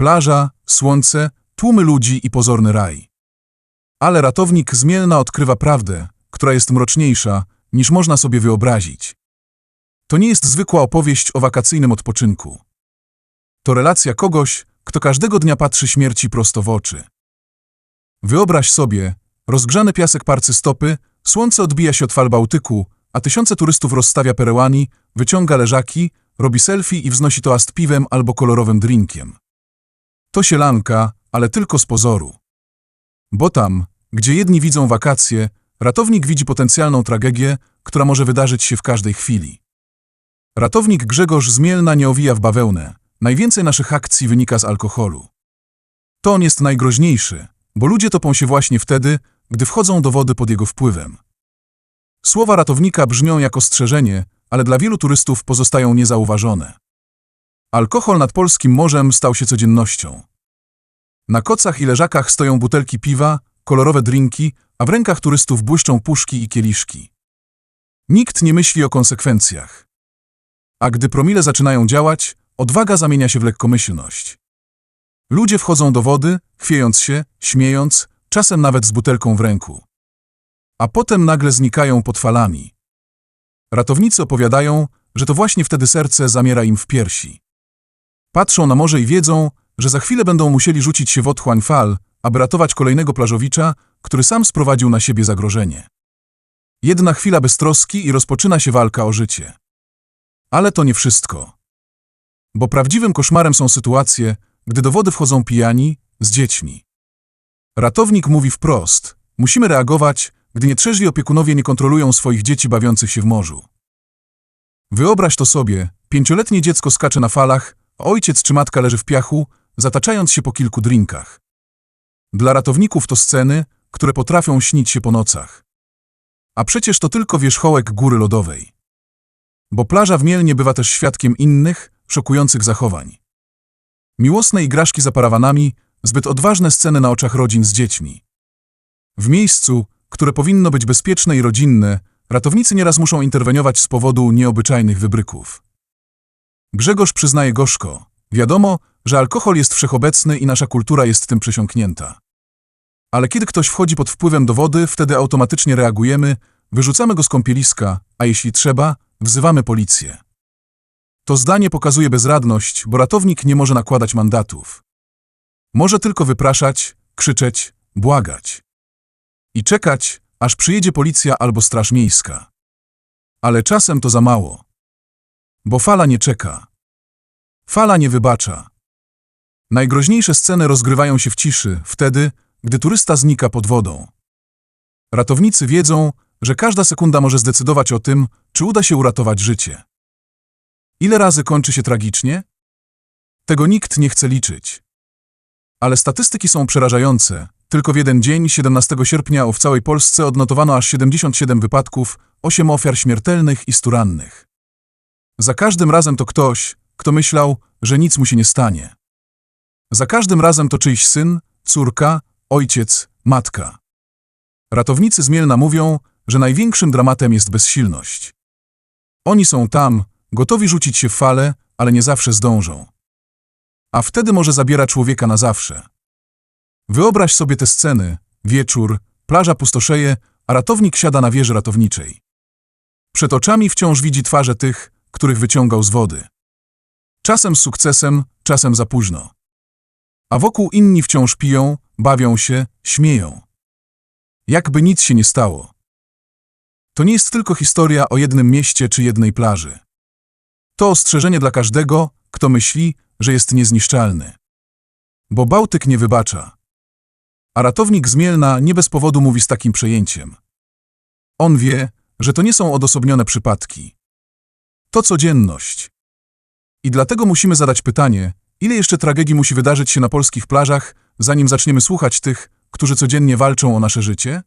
Plaża, słońce, tłumy ludzi i pozorny raj. Ale ratownik z Mielna odkrywa prawdę, która jest mroczniejsza, niż można sobie wyobrazić. To nie jest zwykła opowieść o wakacyjnym odpoczynku. To relacja kogoś, kto każdego dnia patrzy śmierci prosto w oczy. Wyobraź sobie, rozgrzany piasek parcy stopy, słońce odbija się od fal Bałtyku, a tysiące turystów rozstawia perełani, wyciąga leżaki, robi selfie i wznosi toast piwem albo kolorowym drinkiem. To sielanka, ale tylko z pozoru. Bo tam, gdzie jedni widzą wakacje, ratownik widzi potencjalną tragedię, która może wydarzyć się w każdej chwili. Ratownik Grzegorz z nie owija w bawełnę. Najwięcej naszych akcji wynika z alkoholu. To on jest najgroźniejszy, bo ludzie topą się właśnie wtedy, gdy wchodzą do wody pod jego wpływem. Słowa ratownika brzmią jak ostrzeżenie, ale dla wielu turystów pozostają niezauważone. Alkohol nad polskim morzem stał się codziennością. Na kocach i leżakach stoją butelki piwa, kolorowe drinki, a w rękach turystów błyszczą puszki i kieliszki. Nikt nie myśli o konsekwencjach. A gdy promile zaczynają działać, odwaga zamienia się w lekkomyślność. Ludzie wchodzą do wody, chwiejąc się, śmiejąc, czasem nawet z butelką w ręku. A potem nagle znikają pod falami. Ratownicy opowiadają, że to właśnie wtedy serce zamiera im w piersi. Patrzą na morze i wiedzą, że za chwilę będą musieli rzucić się w otchłań fal, aby ratować kolejnego plażowicza, który sam sprowadził na siebie zagrożenie. Jedna chwila beztroski i rozpoczyna się walka o życie. Ale to nie wszystko. Bo prawdziwym koszmarem są sytuacje, gdy do wody wchodzą pijani z dziećmi. Ratownik mówi wprost: musimy reagować, gdy nietrzeźwi opiekunowie nie kontrolują swoich dzieci bawiących się w morzu. Wyobraź to sobie: pięcioletnie dziecko skacze na falach, ojciec czy matka leży w piachu, zataczając się po kilku drinkach. Dla ratowników to sceny, które potrafią śnić się po nocach. A przecież to tylko wierzchołek góry lodowej. Bo plaża w Mielnie bywa też świadkiem innych, szokujących zachowań. Miłosne igraszki za parawanami, zbyt odważne sceny na oczach rodzin z dziećmi. W miejscu, które powinno być bezpieczne i rodzinne, ratownicy nieraz muszą interweniować z powodu nieobyczajnych wybryków. Grzegorz przyznaje gorzko. Wiadomo, że alkohol jest wszechobecny i nasza kultura jest tym przesiąknięta. Ale kiedy ktoś wchodzi pod wpływem do wody, wtedy automatycznie reagujemy, wyrzucamy go z kąpieliska, a jeśli trzeba, wzywamy policję. To zdanie pokazuje bezradność, bo ratownik nie może nakładać mandatów. Może tylko wypraszać, krzyczeć, błagać. I czekać, aż przyjedzie policja albo straż miejska. Ale czasem to za mało. Bo fala nie czeka. Fala nie wybacza. Najgroźniejsze sceny rozgrywają się w ciszy, wtedy, gdy turysta znika pod wodą. Ratownicy wiedzą, że każda sekunda może zdecydować o tym, czy uda się uratować życie. Ile razy kończy się tragicznie? Tego nikt nie chce liczyć. Ale statystyki są przerażające. Tylko w jeden dzień, 17 sierpnia, w całej Polsce odnotowano aż 77 wypadków, 8 ofiar śmiertelnych i 100 rannych. Za każdym razem to ktoś, kto myślał, że nic mu się nie stanie. Za każdym razem to czyjś syn, córka, ojciec, matka. Ratownicy z Mielna mówią, że największym dramatem jest bezsilność. Oni są tam, gotowi rzucić się w fale, ale nie zawsze zdążą. A wtedy może zabiera człowieka na zawsze. Wyobraź sobie te sceny, wieczór, plaża pustoszeje, a ratownik siada na wieży ratowniczej. Przed oczami wciąż widzi twarze tych, których wyciągał z wody. Czasem z sukcesem, czasem za późno. A wokół inni wciąż piją, bawią się, śmieją. Jakby nic się nie stało. To nie jest tylko historia o jednym mieście czy jednej plaży. To ostrzeżenie dla każdego, kto myśli, że jest niezniszczalny. Bo Bałtyk nie wybacza. A ratownik z Mielna nie bez powodu mówi z takim przejęciem. On wie, że to nie są odosobnione przypadki. To codzienność. I dlatego musimy zadać pytanie, ile jeszcze tragedii musi wydarzyć się na polskich plażach, zanim zaczniemy słuchać tych, którzy codziennie walczą o nasze życie?